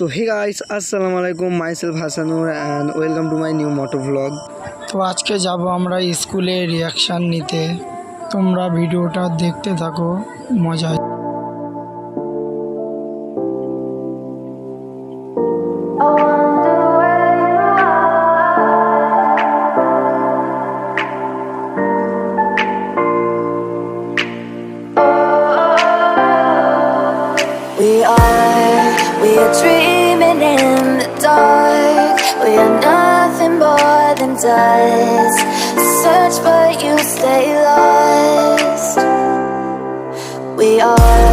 So hey guys আসসালামু আলাইকুম myself Hasanur and welcome to my new moto blog তো আজকে যাব আমরা স্কুলে রিয়াকশান নিতে। তোমরা ভিডিওটা দেখতে থাকো মজা We are, we are dreaming in the dark. We are nothing more than dust. Search, but you stay lost. We are,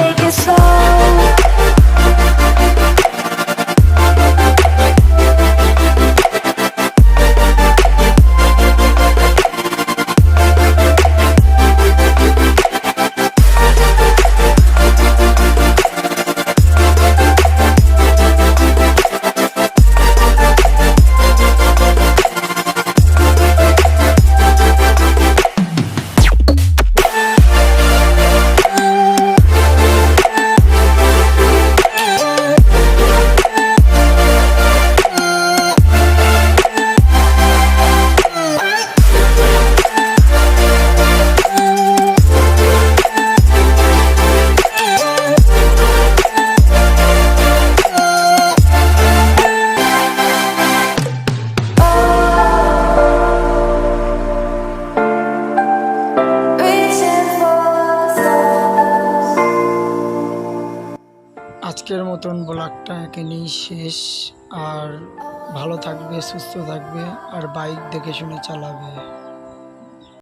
All আজকের মতন ব্লগটা এখানেই শেষ। আর ভালো থাকবে, সুস্থ থাকবে, আর বাইক দেখে শুনে চালাবে।